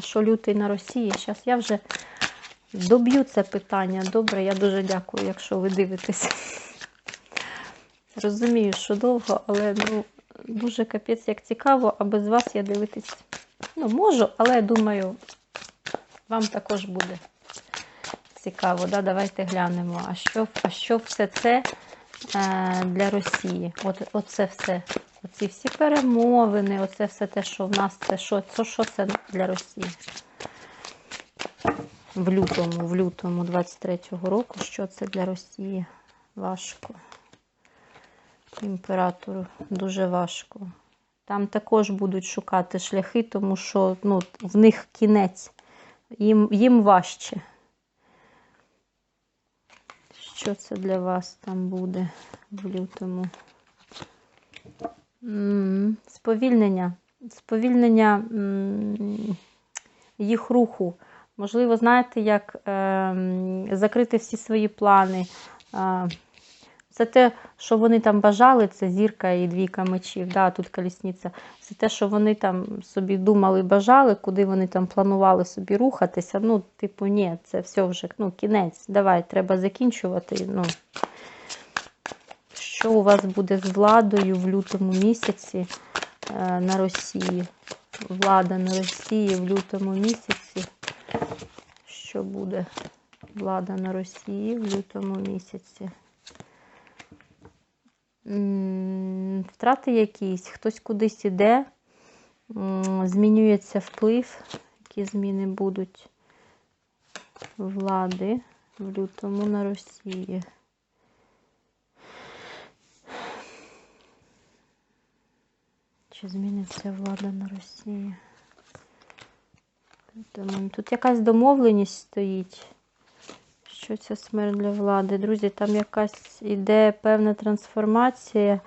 Що лютий на Росії? Зараз я вже доб'ю це питання. Добре, я дуже дякую, якщо ви дивитесь. Розумію, що довго, але ну, дуже капець як цікаво, а без вас я дивитись ну, можу, але думаю, вам також буде цікаво. Да? Давайте глянемо. А що, а що все це е, для Росії? От, Оце все. Оці всі перемовини, оце все те, що в нас, це що, це, що це для Росії? В лютому, в лютому 23-го року, що це для Росії? Важко. Імператору дуже важко. Там також будуть шукати шляхи, тому що ну, в них кінець, їм, їм важче. Що це для вас там буде в лютому? Сповільнення. Сповільнення їх руху. Можливо, знаєте, як ем, закрити всі свої плани. Це те, що вони там бажали, це зірка і двійка мечів, да, тут колісниця. Це те, що вони там собі думали, бажали, куди вони там планували собі рухатися. Ну, типу, ні, це все вже ну, кінець. Давай, треба закінчувати. Ну. Що у вас буде з владою в лютому місяці е, на Росії? Влада на Росії в лютому місяці. Що буде? Влада на Росії в лютому місяці. Втрати якісь, хтось кудись іде, змінюється вплив, які зміни будуть влади в лютому на Росії. Чи зміниться влада на Росії? Тут якась домовленість стоїть. Що це смерть для влади? Друзі, там якась іде певна трансформація,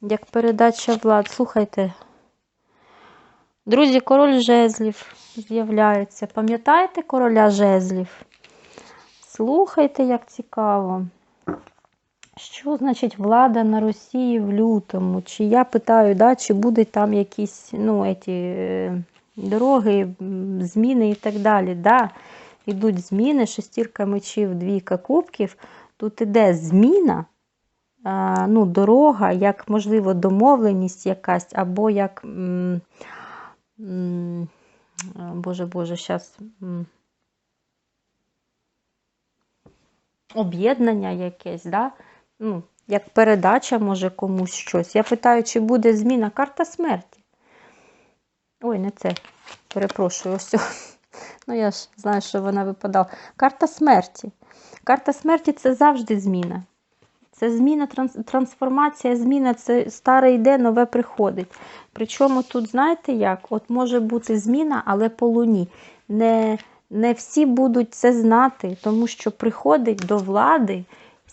як передача влад. Слухайте. Друзі, король жезлів з'являється. Пам'ятаєте короля жезлів? Слухайте, як цікаво. Що значить влада на Росії в лютому? Чи я питаю, да, чи будуть там якісь ну, еті, е, дороги, зміни і так далі? Да, Ідуть зміни, шестірка мечів, двійка кубків. Тут іде зміна, ну, дорога, як, можливо, домовленість якась, або як. Боже, Боже, зараз. Об'єднання якесь, да? Ну, як передача може комусь щось. Я питаю, чи буде зміна карта смерті. Ой, не це. Перепрошую, ось. Ну, я ж знаю, що вона випадала. Карта смерті. Карта смерті це завжди зміна. Це зміна, транс- трансформація, зміна, це старе йде, нове приходить. Причому тут, знаєте як? От може бути зміна, але по луні. Не, не всі будуть це знати, тому що приходить до влади,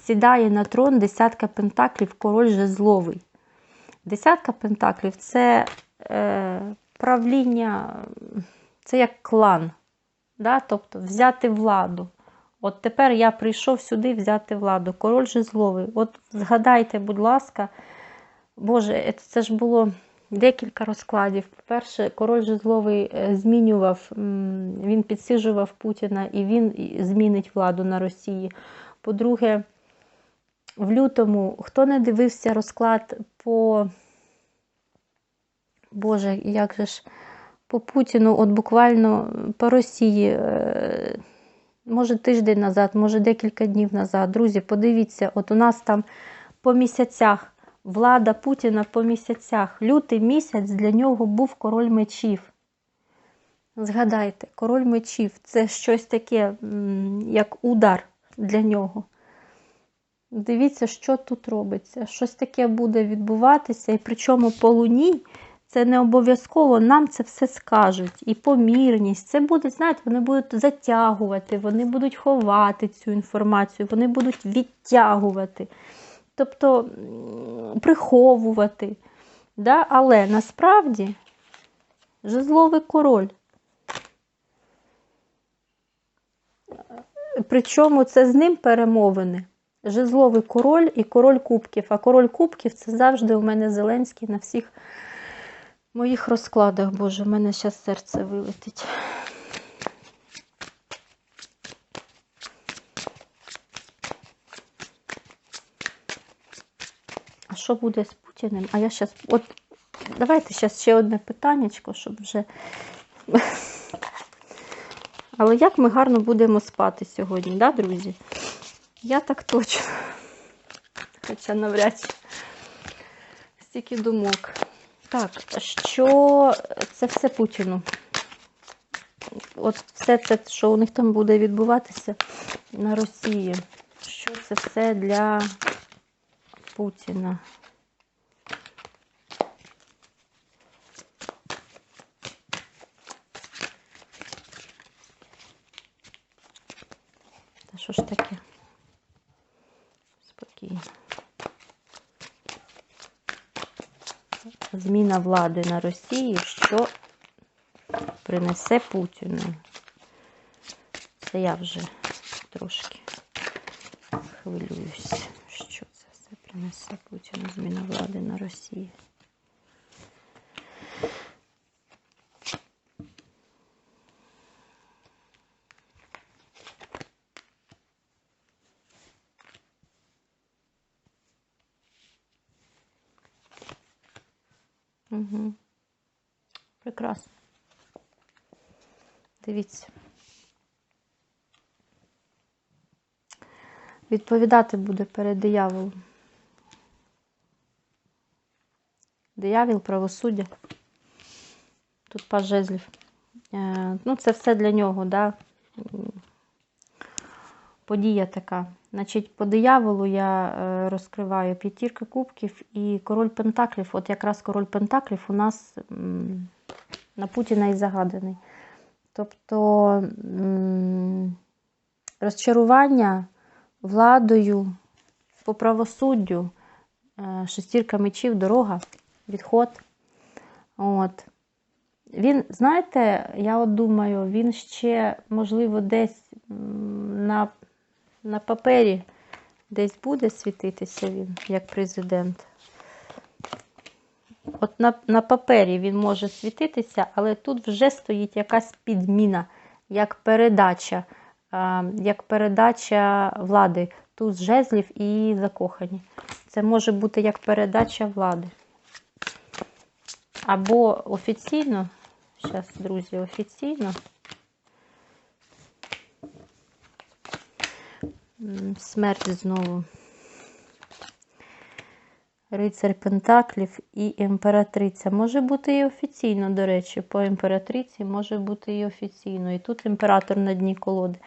сідає на трон десятка пентаклів, король жезловий. Десятка пентаклів це е, правління, це як клан. Да? Тобто взяти владу. От тепер я прийшов сюди взяти владу. Король жезловий. От згадайте, будь ласка, Боже, е, це ж було декілька розкладів. По-перше, король жезловий е, змінював, він підсижував Путіна і він змінить владу на Росії. По-друге, в лютому, хто не дивився розклад по Боже, як же ж по Путіну, от буквально по Росії, е, може тиждень назад, може декілька днів назад. Друзі, подивіться, от у нас там по місяцях, влада Путіна по місяцях. Лютий місяць для нього був король мечів. Згадайте, король мечів це щось таке, як удар для нього. Дивіться, що тут робиться. Щось таке буде відбуватися, і причому по луні це не обов'язково нам це все скажуть. І помірність. Це буде, знаєте, вони будуть затягувати, вони будуть ховати цю інформацію, вони будуть відтягувати, тобто приховувати. Да? Але насправді жезловий король. Причому це з ним перемовини. Жезловий король і король кубків. А король кубків це завжди у мене Зеленський на всіх моїх розкладах, Боже, в мене зараз серце вилетить. А що буде з Путіним? А я зараз. От давайте зараз ще одне питаннячко, щоб вже. Але як ми гарно будемо спати сьогодні, да, друзі? Я так точно. Хоча навряд стільки думок. Так, що це все Путіну? От все це, що у них там буде відбуватися на Росії. Що це все для Путіна? Та що ж таке? Спокійно. Зміна влади на Росії, що принесе Путіну. Це я вже трошки хвилююсь, що це все принесе Путіну, зміна влади на Росії. Угу. Прекрасно. Дивіться. Відповідати буде перед дияволом. Диявіл, правосуддя. Тут паж жезлів. Е, Ну, це все для нього, да? Подія така. Значить, по дияволу я е, розкриваю п'ятірка кубків і король Пентаклів. От якраз король Пентаклів у нас на Путіна і загаданий. Тобто розчарування владою по правосуддю, е, шестірка мечів, дорога, відход. От. Він, знаєте, я от думаю, він ще, можливо, десь на на папері десь буде світитися він як президент. От на на папері він може світитися, але тут вже стоїть якась підміна, як передача, а, як передача влади. Тут жезлів і закохані. Це може бути як передача влади. Або офіційно, зараз, друзі, офіційно. Смерть знову. Рицар Пентаклів і імператриця. Може бути і офіційно, до речі, по імператриці може бути і офіційно. І тут імператор на дні колоди.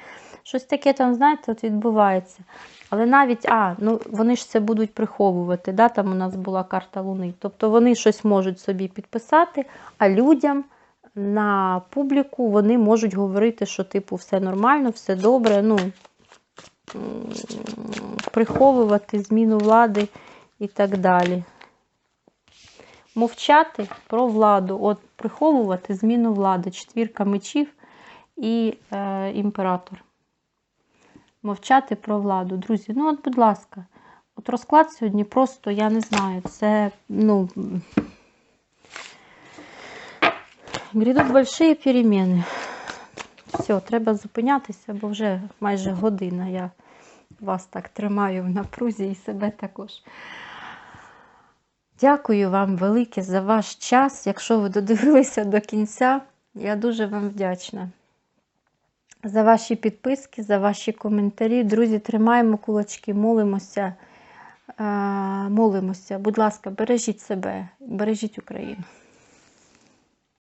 Щось таке там, знаєте, от відбувається. Але навіть, а, ну вони ж це будуть приховувати. да, Там у нас була карта Луни. Тобто вони щось можуть собі підписати, а людям на публіку вони можуть говорити, що, типу, все нормально, все добре. ну, Приховувати зміну влади і так далі. Мовчати про владу, от приховувати зміну влади, четвірка мечів і е, імператор. Мовчати про владу. Друзі, ну от, будь ласка, от розклад сьогодні просто, я не знаю, це, ну, грядуть великі переміни. Все, треба зупинятися, бо вже майже година я вас так тримаю в напрузі і себе також. Дякую вам велике за ваш час. Якщо ви додивилися до кінця, я дуже вам вдячна. За ваші підписки, за ваші коментарі. Друзі, тримаємо кулачки, молимося. Молимося. Будь ласка, бережіть себе, бережіть Україну.